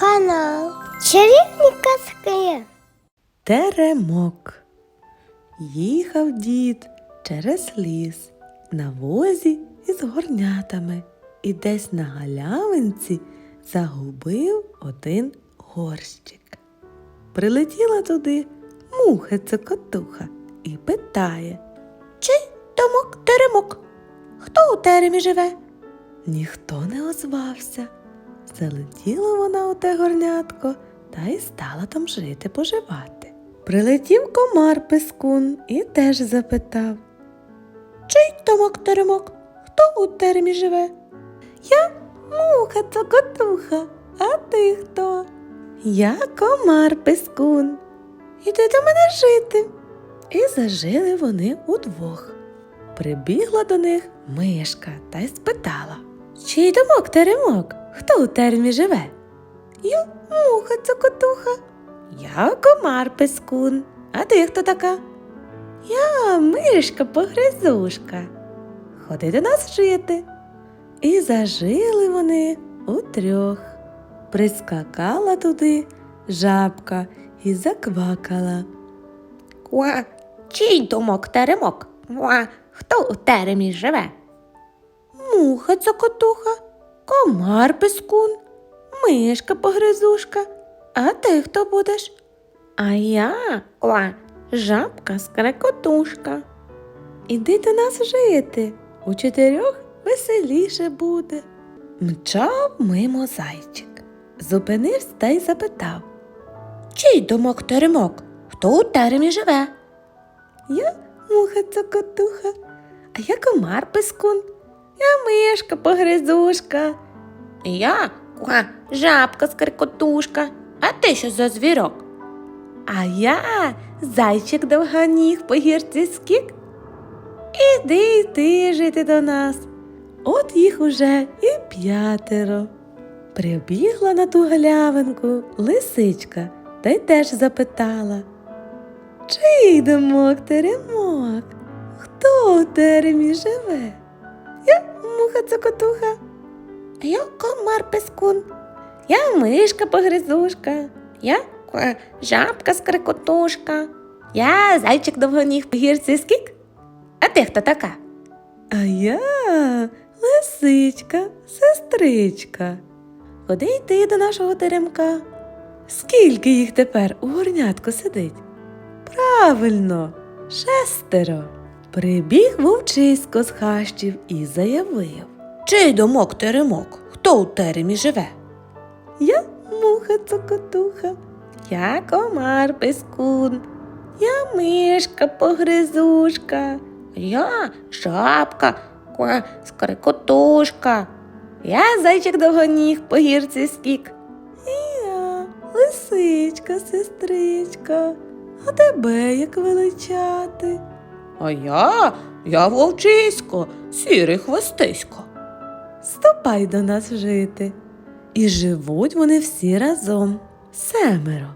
канал Чарівні казки. Теремок. Їхав дід через ліс на возі із горнятами і десь на галявинці загубив один горщик. Прилетіла туди муха цокотуха і питає Чий домок теремок? Хто у теремі живе? Ніхто не озвався. Залетіла вона у те горнятко та й стала там жити поживати. Прилетів комар пискун і теж запитав Чий домок теремок? Хто у теремі живе? Я муха цокотуха, а ти хто? Я комар пискун. Іди до мене жити. І зажили вони удвох. Прибігла до них мишка та й спитала Чий домок теремок? Хто у термі живе? Я муха цокотуха. Я комар пискун. А ти хто така? Я мишка погризушка. Ходи до нас жити. І зажили вони утрьох. Прискакала туди жабка і заквакала. Ква, чий домок теремок? Ква, хто у теремі живе? Муха цокотуха, комар пискун, мишка погризушка. А ти хто будеш? А я ква, жабка скрекотушка. Іди до нас жити. У чотирьох веселіше буде. Мчав мимо зайчик. Зупинився та й запитав. Чий домок теремок? Хто у теремі живе? Я муха цокотуха, а я комар пискун, я мишка погризушка. Я ква, жабка скрекотушка. А ти що за звірок? А я зайчик довганіг по гірці скік. Іди й ти жити до нас. От їх уже і п'ятеро. Прибігла на ту галявинку лисичка та й теж запитала. Чий домок теремок? Хто у теремі живе? Муха цокотуха, А я комар пескун. я мишка погризушка. Я жабка скрекотушка. Я зайчик довгоніг по гірці скік. А ти хто така? А я лисичка, сестричка. Ходи йти до нашого теремка. Скільки їх тепер у горнятку сидить? Правильно, шестеро. Прибіг вовчисько з хащів і заявив. Чий домок теремок? Хто у теремі живе? Я муха цокотуха, я комар пискун, я мишка погризушка. Я жабка, ква, скрекотушка. Я зайчик довгоніг по гірці скік. І я лисичка, сестричка, а тебе як величати? А я, я вовчисько, сірий хвостисько. Ступай до нас жити. І живуть вони всі разом, семеро,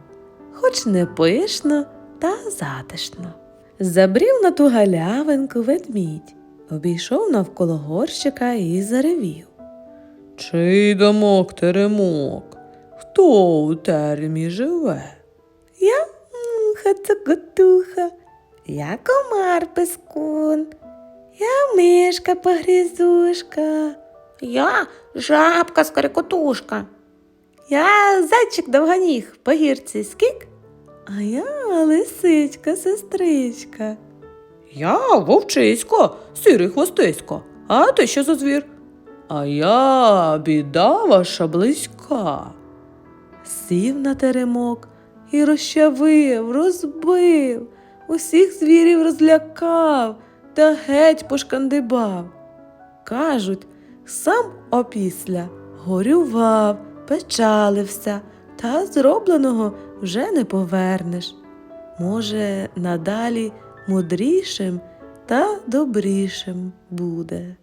хоч не пишно та затишно. Забрів на ту галявинку ведмідь, обійшов навколо горщика і заревів. Чий домок теремок? Хто у теремі живе? Я муха цокотуха, я комар пискун, я мишка погризушка, Я жабка скрекотушка. я зайчик довганіг по гірці скік, а я лисичка, сестричка. Я вовчисько, сірий хвостисько. А ти що за звір? А я біда ваша близька. Сів на теремок і розчавив, розбив, усіх звірів розлякав та геть пошкандибав. Кажуть, сам опісля горював, печалився, та зробленого вже не повернеш. Може, надалі мудрішим та добрішим буде.